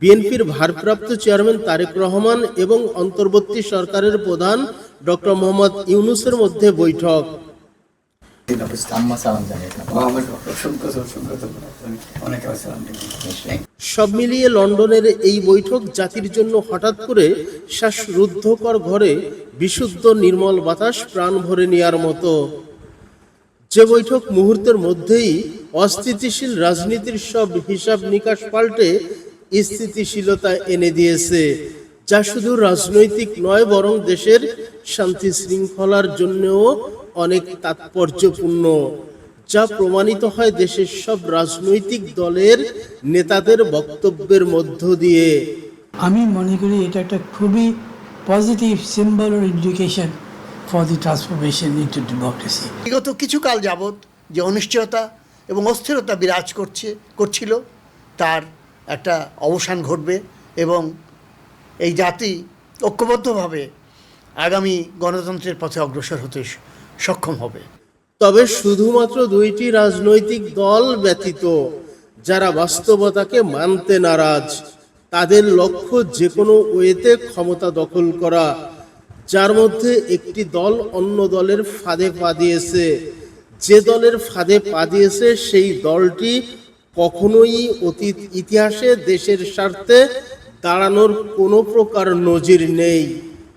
বিএনপির ভারপ্রাপ্ত চেয়ারম্যান তারেক রহমান এবং অন্তর্বর্তী সরকারের প্রধান ডক্টর মোহাম্মদ ইউনুসের মধ্যে বৈঠক। সব মিলিয়ে লন্ডনের এই বৈঠক জাতির জন্য হঠাৎ করে শ্বাসরুদ্ধকর ঘরে বিশুদ্ধ নির্মল বাতাস প্রাণ ভরে নেওয়ার মতো। যে বৈঠক মুহূর্তের মধ্যেই অস্থিতিশীল রাজনীতির সব হিসাব নিকাশ পাল্টে স্থিতিশীলতা এনে দিয়েছে যা শুধু রাজনৈতিক নয় বরং দেশের শান্তি শৃঙ্খলার জন্যও অনেক তাৎপর্যপূর্ণ যা প্রমাণিত হয় দেশের সব রাজনৈতিক দলের নেতাদের বক্তব্যের মধ্য দিয়ে। আমি মনে করি এটা একটা খুবই positive symbol or indication for the transformation into democracy বিগত কিছু কাল যাবৎ যে অনিশ্চয়তা এবং অস্থিরতা বিরাজ করছে করছিল তার একটা অবসান ঘটবে এবং এই জাতি ঐক্যবদ্ধভাবে আগামী গণতন্ত্রের পথে অগ্রসর হতে সক্ষম হবে। তবে শুধুমাত্র দুইটি রাজনৈতিক দল ব্যতীত যারা বাস্তবতাকে মানতে নারাজ, তাদের লক্ষ্য যে কোনো ওয়েতে ক্ষমতা দখল করা, যার মধ্যে একটি দল অন্য দলের ফাঁদে পা দিয়েছে। যে দলের ফাঁদে পা দিয়েছে সেই দলটি কখনোই অতীত ইতিহাসে দেশের স্বার্থে দাঁড়ানোর কোনো প্রকার নজির নেই।